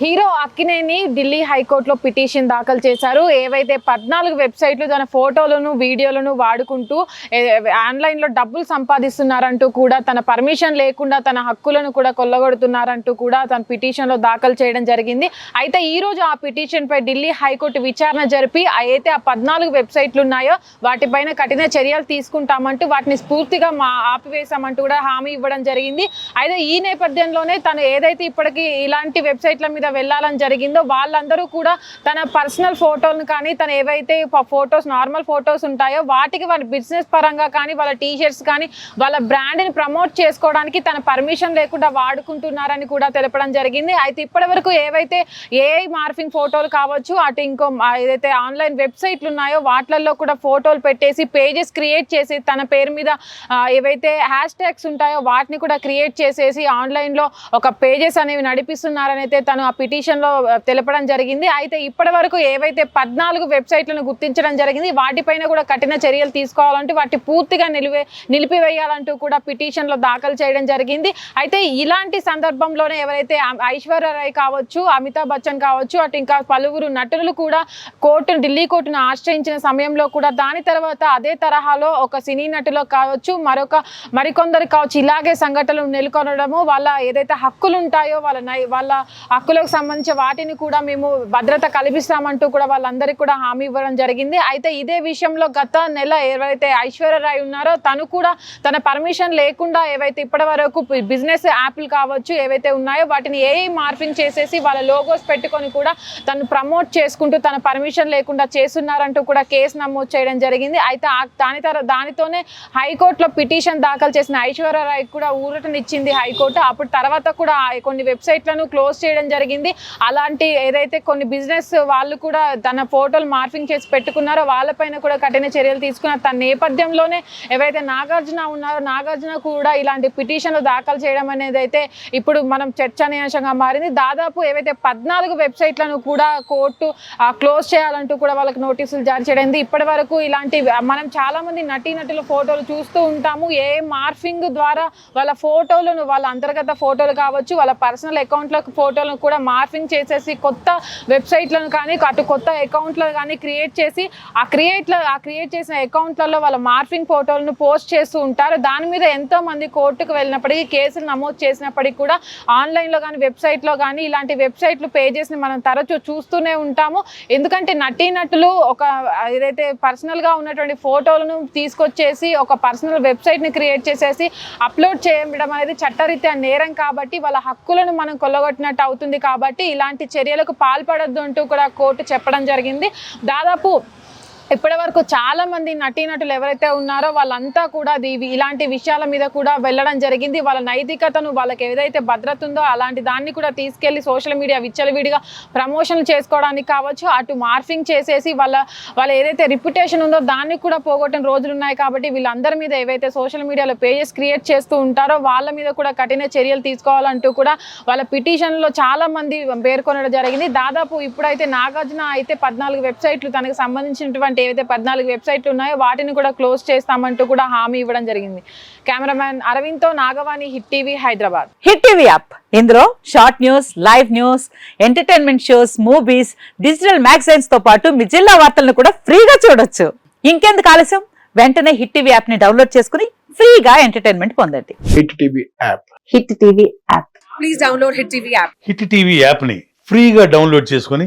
Hero Akkineni Delhi హైకోర్టులో petition దాఖలు చేశారు. ఏవైతే పద్నాలుగు వెబ్సైట్లు తన ఫోటోలను వీడియోలను వాడుకుంటూ ఆన్లైన్లో డబ్బులు సంపాదిస్తున్నారంటూ కూడా తన పర్మిషన్ లేకుండా తన హక్కులను కూడా కొల్లగొడుతున్నారంటూ కూడా తన పిటిషన్లో దాఖలు చేయడం జరిగింది. అయితే ఈరోజు ఆ పిటిషన్పై ఢిల్లీ హైకోర్టు విచారణ జరిపి అయితే ఆ పద్నాలుగు వెబ్సైట్లు ఉన్నాయో వాటిపైన కఠిన చర్యలు తీసుకుంటామంటూ వాటిని స్ఫూర్తిగా మా ఆపివేశామంటూ కూడా హామీ ఇవ్వడం జరిగింది. అయితే ఈ నేపథ్యంలోనే తను ఏదైతే ఇప్పటికీ ఇలాంటి వెబ్సైట్ల మీద వెళ్ళాలని జరిగిందో వాళ్ళందరూ కూడా తన పర్సనల్ ఫోటోలను కానీ తన ఏవైతే ఫొటోస్ నార్మల్ ఫొటోస్ ఉంటాయో వాటికి వాళ్ళ బిజినెస్ పరంగా కానీ వాళ్ళ టీషర్ట్స్ కానీ వాళ్ళ బ్రాండ్ని ప్రమోట్ చేసుకోవడానికి తన పర్మిషన్ లేకుండా వాడుకుంటున్నారని కూడా తెలపడం జరిగింది. అయితే ఇప్పటి వరకు ఏవైతే ఏఐ మార్ఫింగ్ ఫోటోలు కావచ్చు అటు ఇంకో ఏదైతే ఆన్లైన్ వెబ్సైట్లు ఉన్నాయో వాటిల్లో కూడా ఫోటోలు పెట్టేసి పేజెస్ క్రియేట్ చేసి తన పేరు మీద ఏవైతే హ్యాష్ ట్యాగ్స్ ఉంటాయో వాటిని కూడా క్రియేట్ చేసేసి ఆన్లైన్లో ఒక పేజెస్ అనేవి నడిపిస్తున్నారని అయితే తను ఆ పిటిషన్లో తెలపడం జరిగింది. అయితే ఇప్పటి వరకు ఏవైతే పద్నాలుగు వెబ్సైట్లను గుర్తించడం జరిగింది వాటిపైన కూడా కఠిన చర్యలు తీసుకోవాలంటూ వాటి పూర్తిగా నిలివే నిలిపివేయాలంటూ కూడా పిటిషన్లో దాఖలు చేయడం జరిగింది. అయితే ఇలాంటి సందర్భంలోనే ఎవరైతే ఐశ్వర్య రాయ్ కావచ్చు అమితాబ్ బచ్చన్ కావచ్చు అటు ఇంకా పలువురు నటులు కూడా కోర్టును ఢిల్లీ కోర్టును ఆశ్రయించిన సమయంలో కూడా దాని తర్వాత అదే తరహాలో ఒక సినీ నటులో కావచ్చు మరొక మరికొందరు కావచ్చు ఇలాగే సంఘటనలు నెలకొనడము వాళ్ళ ఏదైతే హక్కులు ఉంటాయో వాళ్ళ నై వాళ్ళ హక్కులకు సంబంధించిన వాటిని కూడా మేము భద్రత కల్పిస్తామంటూ కూడా వాళ్ళందరికీ కూడా హామీ ఇవ్వడం జరిగింది. అయితే ఇదే విషయంలో గత నెల ఎవరైతే ఐశ్వర్య రాయ్ ఉన్నారో తను కూడా తన పర్మిషన్ లేకుండా ఏవైతే ఇప్పటి వరకు బిజినెస్ యాప్లు కావచ్చు ఏవైతే ఉన్నాయో వాటిని ఏ మార్పింగ్ చేసేసి వాళ్ళ లోగోస్ పెట్టుకొని కూడా తను ప్రమోట్ చేసుకుంటూ తన పర్మిషన్ లేకుండా చేస్తున్నారంటూ కూడా కేసు నమోదు చేయడం జరిగింది. అయితే దాని తర్వాత దానితోనే హైకోర్టులో పిటిషన్ దాఖలు చేసిన ఐశ్వర్య రాయ్ కూడా ఊరటనిచ్చింది హైకోర్టు. అప్పుడు తర్వాత కూడా కొన్ని వెబ్సైట్లను క్లోజ్ చేయడం జరిగింది. అలాంటి ఏదైతే కొన్ని బిజినెస్ వాళ్ళు కూడా తన ఫోటోలు మార్ఫింగ్ చేసి పెట్టుకున్నారో వాళ్ళపైన కూడా కఠిన చర్యలు తీసుకున్నారు తన నేపథ్యంలోనే ఎవరైతే నాగార్జున ఉన్నారో నాగార్జున కూడా ఇలాంటి పిటిషన్లు దాఖలు చేయడం అనేది అయితే ఇప్పుడు మనం చర్చనీయాంశంగా మారింది. దాదాపు ఏవైతే పద్నాలుగు వెబ్సైట్లను కూడా కోర్టు క్లోజ్ చేయాలంటూ కూడా వాళ్ళకి నోటీసులు జారీ చేయడం ఇప్పటి వరకు ఇలాంటి మనం చాలా మంది నటీనటుల ఫోటోలు చూస్తూ ఉంటాము. ఏ మార్ఫింగ్ ద్వారా వాళ్ళ ఫోటోలను వాళ్ళ అంతర్గత ఫోటోలు కావచ్చు వాళ్ళ పర్సనల్ అకౌంట్లకు ఫోటోలను కూడా మార్ఫింగ్ చేసేసి కొత్త వెబ్సైట్లను కానీ అటు కొత్త అకౌంట్లను కానీ క్రియేట్ చేసి ఆ క్రియేట్లో ఆ క్రియేట్ చేసిన అకౌంట్లలో వాళ్ళ మార్ఫింగ్ ఫోటోలను పోస్ట్ చేస్తూ ఉంటారు. దాని మీద ఎంతో మంది కోర్టుకు వెళ్ళినప్పటికీ కేసులు నమోదు చేసినప్పటికీ కూడా ఆన్లైన్లో కానీ వెబ్సైట్లో కానీ ఇలాంటి వెబ్సైట్లు పేజెస్ని మనం తరచూ చూస్తూనే ఉంటాము. ఎందుకంటే నటీనటులు ఒక ఏదైతే పర్సనల్గా ఉన్నటువంటి ఫోటోలను తీసుకొచ్చేసి ఒక పర్సనల్ వెబ్సైట్ని క్రియేట్ చేసేసి అప్లోడ్ చేయడం అనేది చట్టరీత్యా నేరం కాబట్టి వాళ్ళ హక్కులను మనం కొల్లగొట్టినట్టు అవుతుంది కాబట్టి ఇలాంటి చర్యలకు పాల్పడొద్దు అంటూ కూడా కోర్టు చెప్పడం జరిగింది. దాదాపు ఇప్పటి వరకు చాలా మంది నటీనటులు ఎవరైతే ఉన్నారో వాళ్ళంతా కూడా దీవి ఇలాంటి విషయాల మీద కూడా వెళ్ళడం జరిగింది. వాళ్ళ నైతికతను వాళ్ళకి ఏదైతే భద్రత ఉందో అలాంటి దాన్ని కూడా తీసుకెళ్ళి సోషల్ మీడియా విచ్చలవిడిగా ప్రమోషన్లు చేసుకోవడానికి కావచ్చు అటు మార్ఫింగ్ చేసేసి వాళ్ళ వాళ్ళ ఏదైతే రిప్యుటేషన్ ఉందో దాన్ని కూడా పోగొట్టిన రోజులు ఉన్నాయి కాబట్టి వీళ్ళందరి మీద ఏవైతే సోషల్ మీడియాలో పేజెస్ క్రియేట్ చేస్తూ ఉంటారో వాళ్ళ మీద కూడా కఠిన చర్యలు తీసుకోవాలంటూ కూడా వాళ్ళ పిటిషన్లో చాలా మంది పేర్కొనడం జరిగింది. దాదాపు ఇప్పుడైతే నాగార్జున అయితే పద్నాలుగు వెబ్సైట్లు తనకు సంబంధించినటువంటి ఏవైతే పద్నాలుగు వెబ్సైట్లు ఉన్నాయో వాటిని కూడా క్లోజ్ చేస్తామంటూ కూడా హామీ ఇవ్వడం జరిగింది. Cameraman అరవింద్తో Nagavani hit TV Hyderabad. Hit TV app. ఇందులో short news live news entertainment shows movies digital మ్యాగజైన్స్తో పాటు మీ జిల్లా వార్తలను కూడా ఫ్రీగా చూడొచ్చు. ఇంకెందుకు ఆలస్యం? వెంటనే హిట్ టీవీ యాప్ని డౌన్లోడ్ చేసుకుని ఫ్రీగా ఎంటర్టైన్మెంట్ పొందండి. Hit TV app. Hit TV app. Please download Hit TV app. Hit TV యాప్ని ఫ్రీగా డౌన్లోడ్ చేసుకొని